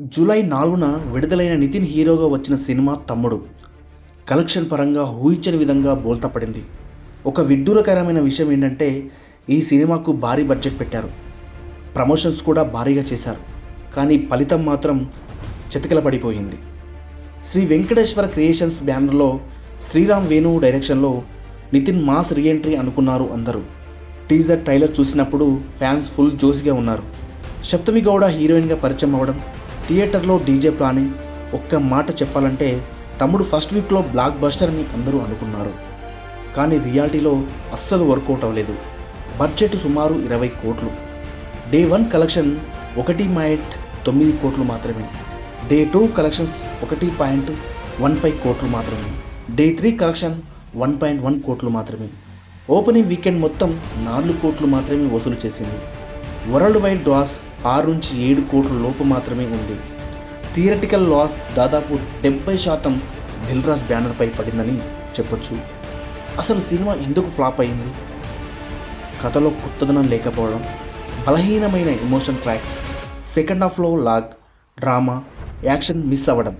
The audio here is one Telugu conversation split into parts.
జూలై నాలుగున విడుదలైన నితిన్ హీరోగా వచ్చిన సినిమా తమ్ముడు. కలెక్షన్ పరంగా ఊహించని విధంగా బోల్తపడింది. ఒక విడ్డూరకరమైన విషయం ఏంటంటే ఈ సినిమాకు భారీ బడ్జెట్ పెట్టారు. ప్రమోషన్స్ కూడా భారీగా చేశారు. కానీ ఫలితం మాత్రం చితకల పడిపోయింది. శ్రీ వెంకటేశ్వర క్రియేషన్స్ బ్యానర్లో శ్రీరామ్ వేణు డైరెక్షన్లో నితిన్ మాస్ రీఎంట్రీ అనుకున్నారు అందరూ. టీజర్ ట్రైలర్ చూసినప్పుడు ఫ్యాన్స్ ఫుల్ జోసిగా ఉన్నారు. సప్తమి గౌడ హీరోయిన్గా పరిచయం అవ్వడం థియేటర్లో డీజే ప్లానింగ్ ఒక్క మాట చెప్పాలంటే తమ్ముడు ఫస్ట్ వీక్లో బ్లాక్ బస్టర్ అని అందరూ అనుకున్నారు. కానీ రియాలిటీలో అస్సలు వర్కౌట్ అవ్వలేదు. బడ్జెట్ సుమారు ఇరవై కోట్లు. డే వన్ కలెక్షన్ ఒకటి పాయింట్ తొమ్మిది కోట్లు మాత్రమే. డే టూ కలెక్షన్స్ ఒకటి పాయింట్ వన్ ఫైవ్ కోట్లు మాత్రమే. Day three collection one point one కోట్లు మాత్రమే. ఓపెనింగ్ వీకెండ్ మొత్తం నాలుగు కోట్లు మాత్రమే వసూలు చేసింది. వరల్డ్ వైడ్ లాస్ ఆరు నుంచి ఏడు కోట్ల లోపు మాత్రమే ఉంది. థియరటికల్ లాస్ దాదాపు డెబ్బై శాతం దిల్రాజ్ బ్యానర్పై పడిందని చెప్పొచ్చు. అసలు సినిమా ఎందుకు ఫ్లాప్ అయింది? కథలో కొత్తదనం లేకపోవడం బలహీనమైన ఎమోషన్ ట్రాక్స్ సెకండ్ హాఫ్లో లాగ్ డ్రామా యాక్షన్ మిస్ అవ్వడం.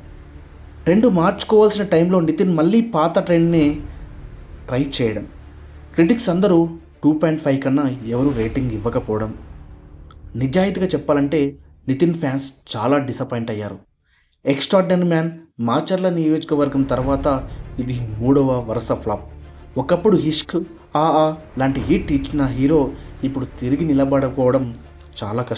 ట్రెండ్ మార్చుకోవాల్సిన టైంలో నితిన్ మళ్ళీ పాత ట్రెండ్ని ట్రై చేయడం. క్రిటిక్స్ అందరూ టూ పాయింట్ ఫైవ్ కన్నా ఎవరు రేటింగ్ ఇవ్వకపోవడం. నిజాయితీగా చెప్పాలంటే నితిన్ ఫ్యాన్స్ చాలా డిసప్పాయింట్ అయ్యారు. ఎక్స్ట్రాడనరీ మ్యాన్ మాచర్ల నియోజకవర్గం తర్వాత ఇది మూడవ వరుస ఫ్లాప్. ఒకప్పుడు హిష్క్ ఆ ఆ లాంటి హిట్ ఇచ్చిన హీరో ఇప్పుడు తిరిగి నిలబడకపోవడం చాలా కష్టం.